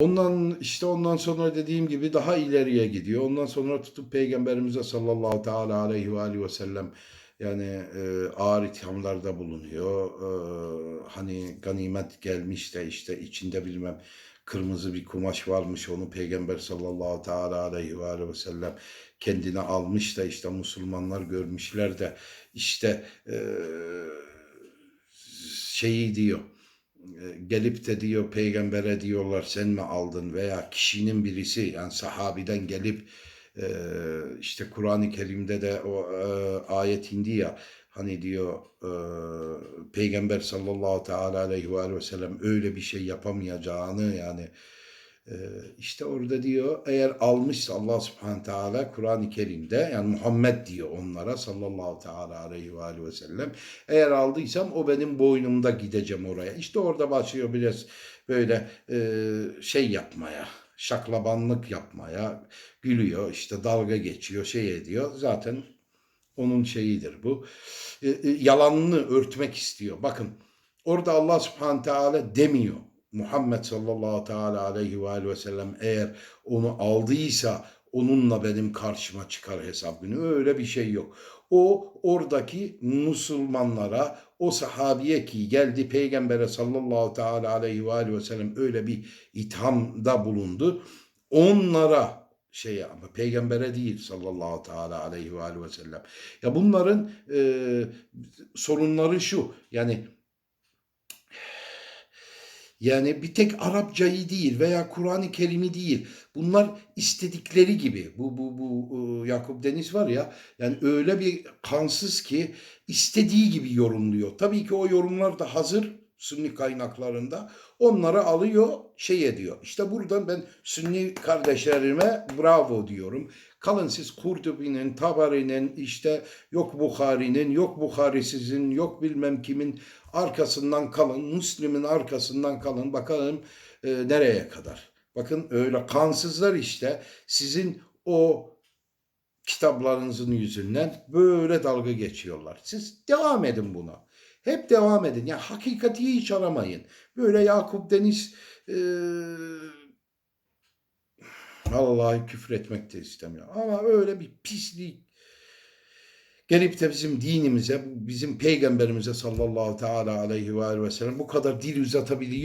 Ondan işte ondan sonra dediğim gibi daha ileriye gidiyor. Ondan sonra tutup Peygamberimize sallallahu teala aleyhi ve aleyhi ve sellem yani e, ağır ithamlarda bulunuyor. E, hani ganimet gelmiş de işte içinde bilmem kırmızı bir kumaş varmış onu Peygamber sallallahu teala aleyhi ve aleyhi ve sellem kendine almış da işte Müslümanlar görmüşler de işte e, şeyi diyor gelip de diyor peygambere diyorlar sen mi aldın? veya kişinin birisi yani sahabiden gelip e, işte Kur'an-ı Kerim'de de o e, ayet indi ya hani diyor e, peygamber sallallahu teala aleyhi ve sellem öyle bir şey yapamayacağını yani e, işte orada diyor eğer almışsa Allah subhanahu teala Kur'an-ı Kerim'de yani Muhammed diyor onlara sallallahu teala aleyhi ve aleyhi ve sellem eğer aldıysam o benim boynumda gideceğim oraya. İşte orada başlıyor biraz böyle e, şey yapmaya, şaklabanlık yapmaya, gülüyor, işte dalga geçiyor, şey ediyor. Zaten onun şeyidir bu. E, e, yalanını örtmek istiyor. Bakın orada Allah subhanahu teala demiyor. Muhammed sallallahu teala aleyhi ve aleyhi ve sellem eğer onu aldıysa onunla benim karşıma çıkar hesap günü. Öyle bir şey yok. O oradaki Müslümanlara, o sahabiye ki geldi Peygamber'e sallallahu teala aleyhi ve aleyhi ve sellem öyle bir ithamda bulundu. Onlara şey ama peygambere değil sallallahu teala aleyhi ve aleyhi ve sellem. Ya bunların e, sorunları şu yani yani bir tek Arapçayı değil veya Kur'an-ı Kerim'i değil. Bunlar istedikleri gibi. Bu bu bu e, Yakup Deniz var ya. Yani öyle bir kansız ki istediği gibi yorumluyor. Tabii ki o yorumlar da hazır Sünni kaynaklarında. Onları alıyor, şey ediyor. İşte buradan ben Sünni kardeşlerime bravo diyorum. Kalın siz Kurtubi'nin, Tabari'nin, işte yok Bukhari'nin, yok Bukharisizin, yok bilmem kimin arkasından kalın. Müslim'in arkasından kalın. Bakalım e, nereye kadar. Bakın öyle kansızlar işte sizin o kitaplarınızın yüzünden böyle dalga geçiyorlar. Siz devam edin buna. Hep devam edin. Ya hakikati hiç aramayın. Böyle Yakup Deniz e, vallahi küfür etmek de istemiyor. Ama öyle bir pislik gelip de bizim dinimize, bizim peygamberimize sallallahu teala aleyhi ve sellem bu kadar dil uzatabiliyor.